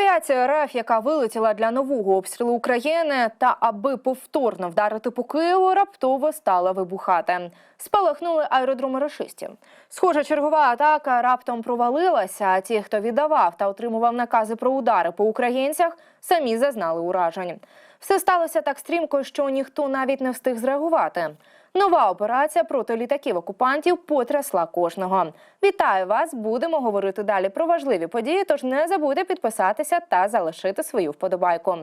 Авіація РФ, яка вилетіла для нового обстрілу України, та аби повторно вдарити по Києву, раптово стала вибухати. Спалахнули аеродроми рашистів. Схоже, чергова атака раптом провалилася. А ті, хто віддавав та отримував накази про удари по українцях, самі зазнали уражень. Все сталося так стрімко, що ніхто навіть не встиг зреагувати. Нова операція проти літаків окупантів потрясла кожного. Вітаю вас! Будемо говорити далі про важливі події. Тож не забудьте підписатися та залишити свою вподобайку.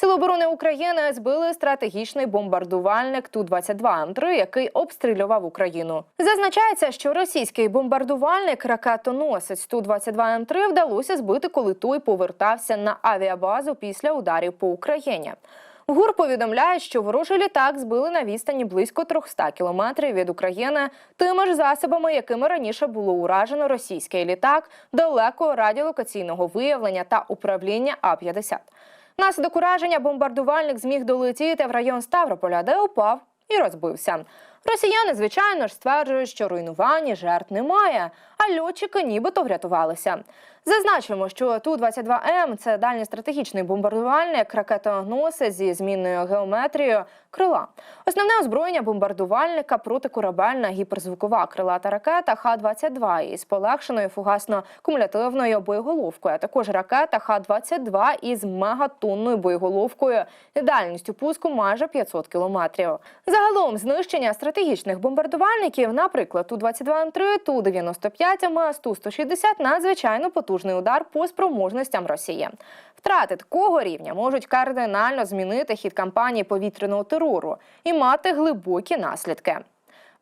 Сили оборони України збили стратегічний бомбардувальник ту 22 М3, який обстрілював Україну. Зазначається, що російський бомбардувальник ракетоносець ту 22 М3 вдалося збити, коли той повертався на авіабазу після ударів по Україні. ГУР повідомляє, що ворожий літак збили на відстані близько 300 кілометрів від України тими ж засобами, якими раніше було уражено російський літак далекого радіолокаційного виявлення та управління А-50. Внаслідок ураження бомбардувальник зміг долетіти в район Ставрополя, де упав і розбився. Росіяни, звичайно ж, стверджують, що руйнувань жертв немає, а льотчики нібито врятувалися. Зазначимо, що Ту-22М – це дальній стратегічний бомбардувальник, ракетоносець зі змінною геометрією крила. Основне озброєння бомбардувальника протикорабельна гіперзвукова крилата ракета Х-22 із полегшеною фугасно-кумулятивною боєголовкою, а також ракета Х-22 із мегатонною боєголовкою дальністю пуску майже 500 кілометрів. Загалом знищення стратегічних бомбардувальників, наприклад, Ту-22М3, Ту-95 МС, Ту-160 – надзвичайно потужний удар по спроможностям Росії. Втрати такого рівня можуть кардинально змінити хід кампанії повітряного терору і мати глибокі наслідки.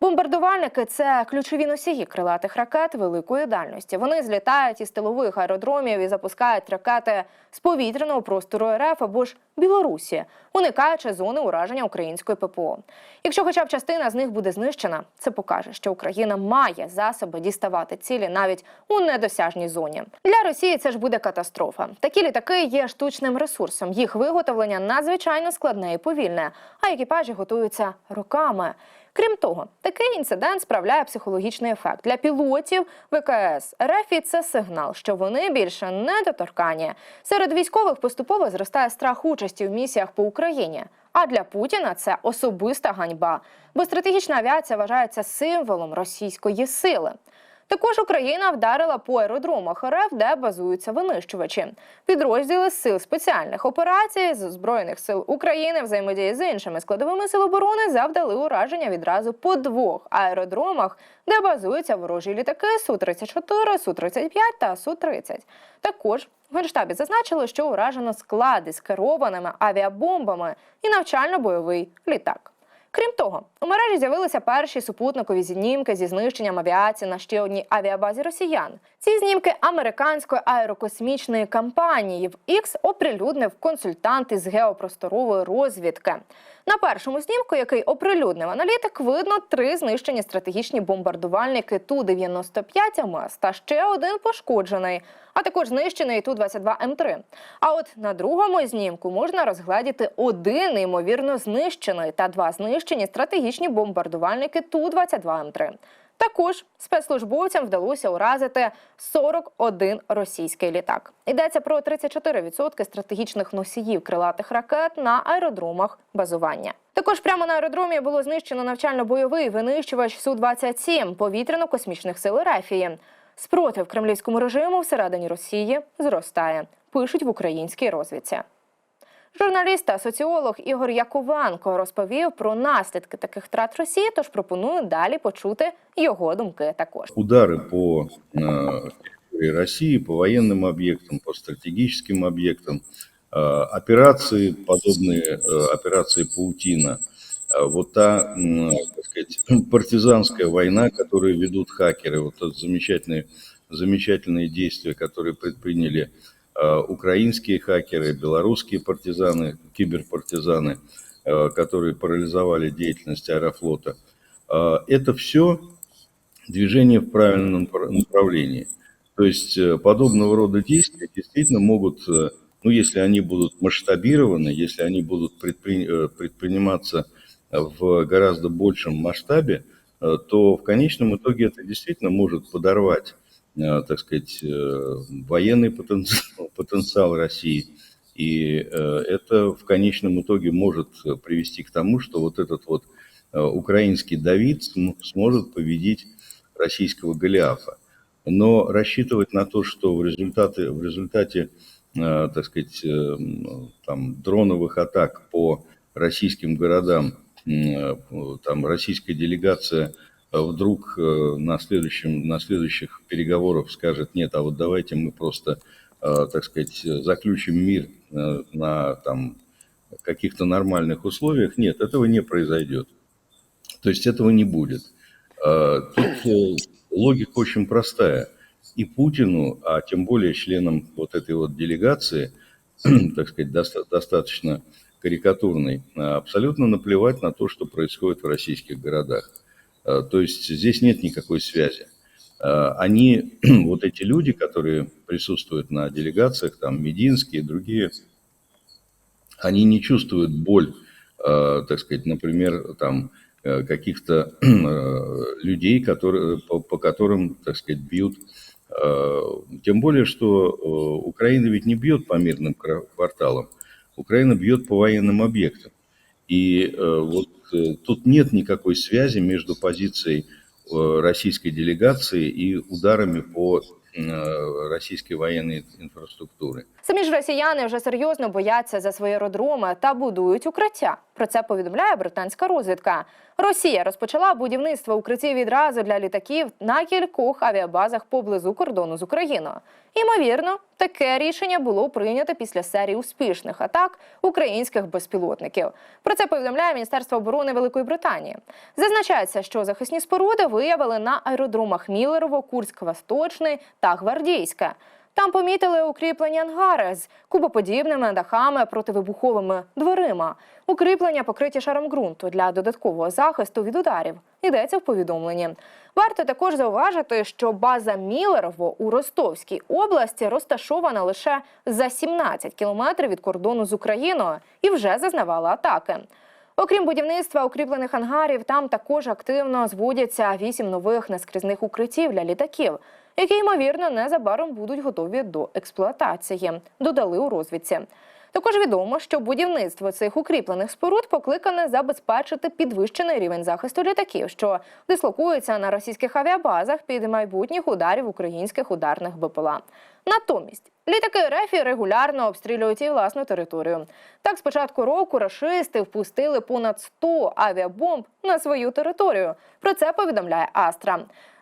Бомбардувальники це ключові носії крилатих ракет великої дальності. Вони злітають із тилових аеродромів і запускають ракети з повітряного простору РФ або ж Білорусі, уникаючи зони ураження української ППО. Якщо хоча б частина з них буде знищена, це покаже, що Україна має засоби діставати цілі навіть у недосяжній зоні. Для Росії це ж буде катастрофа. Такі літаки є штучним ресурсом. Їх виготовлення надзвичайно складне і повільне, а екіпажі готуються роками. Крім того, такий інцидент справляє психологічний ефект для пілотів ВКС РФ. Це сигнал, що вони більше не доторкані. Серед військових поступово зростає страх участі в місіях по Україні. А для Путіна це особиста ганьба, бо стратегічна авіація вважається символом російської сили. Також Україна вдарила по аеродромах РФ, де базуються винищувачі. Підрозділи сил спеціальних операцій з збройних сил України взаємодії з іншими складовими сил оборони завдали ураження відразу по двох аеродромах, де базуються ворожі літаки су 34 су 35 та су 30 Також в генштабі зазначили, що уражено склади з керованими авіабомбами і навчально-бойовий літак. Крім того, у мережі з'явилися перші супутникові знімки зі знищенням авіації на ще одній авіабазі росіян. Ці знімки американської аерокосмічної компанії в X оприлюднив консультант із геопросторової розвідки. На першому знімку, який оприлюднив аналітик, видно три знищені стратегічні бомбардувальники Ту-95 МС та ще один пошкоджений, а також знищений Ту-22М3. А от на другому знімку можна розгледіти один ймовірно знищений та два знищені стратегічні бомбардувальники Ту-22М3. Також спецслужбовцям вдалося уразити 41 російський літак. Йдеться про 34% стратегічних носіїв крилатих ракет на аеродромах базування. Також прямо на аеродромі було знищено навчально-бойовий винищувач Су-27 повітряно-космічних сил Рефії. Спротив кремлівському режиму всередині Росії зростає. Пишуть в українській розвідці. Журналіст та соціолог Ігор Яковенко розповів про наслідки таких втрат Росії. Тож пропоную далі почути його думки. Також удары по э, территории России, по военным объектам, по стратегическим объектам, э, операции, подобные э, операции «Паутина», э, вот та, м, так сказать, партизанская война, которую ведут хакеры, вот тот замечательные, замечательные действия, которые предприняли э, украинские хакеры, белорусские партизаны, киберпартизаны, э, которые парализовали деятельность аэрофлота. Э, Это все движение в правильном пр- направлении. То есть э, подобного рода действия действительно могут, э, ну если они будут масштабированы, если они будут предпри- э, предприниматься в гораздо большем масштабе, э, то в конечном итоге это действительно может подорвать э, так сказать, э, военный потенциал, потенциал России. И э, это в конечном итоге может э, привести к тому, что вот этот вот э, украинский Давид см- сможет победить российского Голиафа. Но рассчитывать на то, что в результате, в результате э, так сказать, э, там, дроновых атак по российским городам, э, там российская делегация э, вдруг э, на, следующем, на следующих переговорах скажет, нет, а вот давайте мы просто, э, так сказать, заключим мир э, на там, каких-то нормальных условиях. Нет, этого не произойдет. То есть этого не будет. Э, Тут логика очень простая. И Путину, а тем более членам вот этой вот делегации, так сказать, доста- достаточно карикатурной, э, абсолютно наплевать на то, что происходит в российских городах. Э, То есть здесь нет никакой связи. Э, Они, вот эти люди, которые присутствуют на делегациях, там Мединские и другие, они не чувствуют боль, э, так сказать, например, там каких-то людей, которые, по, по которым, так сказать, бьют. Тем более, что Украина ведь не бьет по мирным кварталам, Украина бьет по военным объектам. И э, вот э, тут нет никакой связи между позицией э, российской делегации и ударами по э, российской военной инфраструктуре. Самі ж росіяни вже серйозно бояться за свої аеродроми та будують укриття. Про це повідомляє британська розвідка. Росія розпочала будівництво укриттів відразу для літаків на кількох авіабазах поблизу кордону з Україною. Ймовірно, таке рішення було прийнято після серії успішних атак українських безпілотників. Про це повідомляє Міністерство оборони Великої Британії. Зазначається, що захисні споруди виявили на аеродромах Мілерово, Курськ, Восточний та Гвардійське. Там помітили укріплені ангари з кубоподібними дахами противибуховими дверима. Укріплення покриті шаром ґрунту для додаткового захисту від ударів. Йдеться в повідомленні. Варто також зауважити, що база Мілерово у Ростовській області розташована лише за 17 кілометрів від кордону з Україною і вже зазнавала атаки. Окрім будівництва укріплених ангарів, там також активно зводяться вісім нових наскрізних укриттів для літаків, які ймовірно незабаром будуть готові до експлуатації. Додали у розвідці. Також відомо, що будівництво цих укріплених споруд покликане забезпечити підвищений рівень захисту літаків, що дислокуються на російських авіабазах під майбутніх ударів українських ударних БПЛА. Натомість літаки РФ регулярно обстрілюють і власну територію. Так, з початку року рашисти впустили понад 100 авіабомб на свою територію. Про це повідомляє Астра.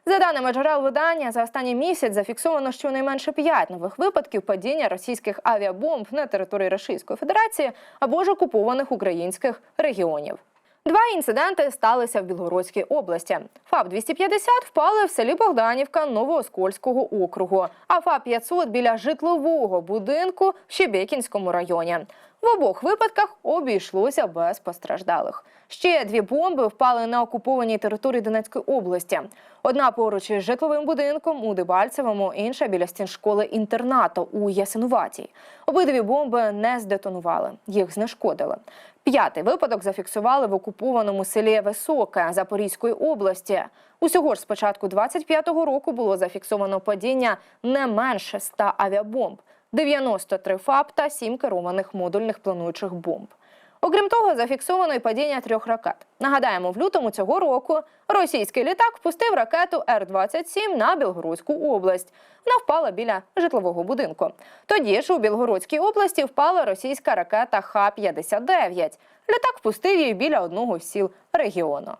За даними джерел видання, за останній місяць зафіксовано щонайменше 5 нових випадків падіння російських авіабомб на території Російської Федерації або ж окупованих українських регіонів. Два інциденти сталися в Білгородській області. ФАП-250 впали в селі Богданівка Новооскольського округу, а ФАП-500 біля житлового будинку в Щебекінському районі. В обох випадках обійшлося без постраждалих. Ще дві бомби впали на окупованій території Донецької області. Одна поруч із житловим будинком у Дебальцевому, інша біля стін школи інтернату у Ясинуватій. Обидві бомби не здетонували, їх знешкодили. П'ятий випадок зафіксували в окупованому селі Високе Запорізької області. Усього ж з початку 25-го року було зафіксовано падіння не менше 100 авіабомб, 93 ФАП та 7 керованих модульних плануючих бомб. Окрім того, зафіксовано й падіння трьох ракет. Нагадаємо, в лютому цього року російський літак впустив ракету Р-27 на Білгородську область. Вона впала біля житлового будинку. Тоді ж у Білгородській області впала російська ракета Х-59. Літак впустив її біля одного з сіл регіону.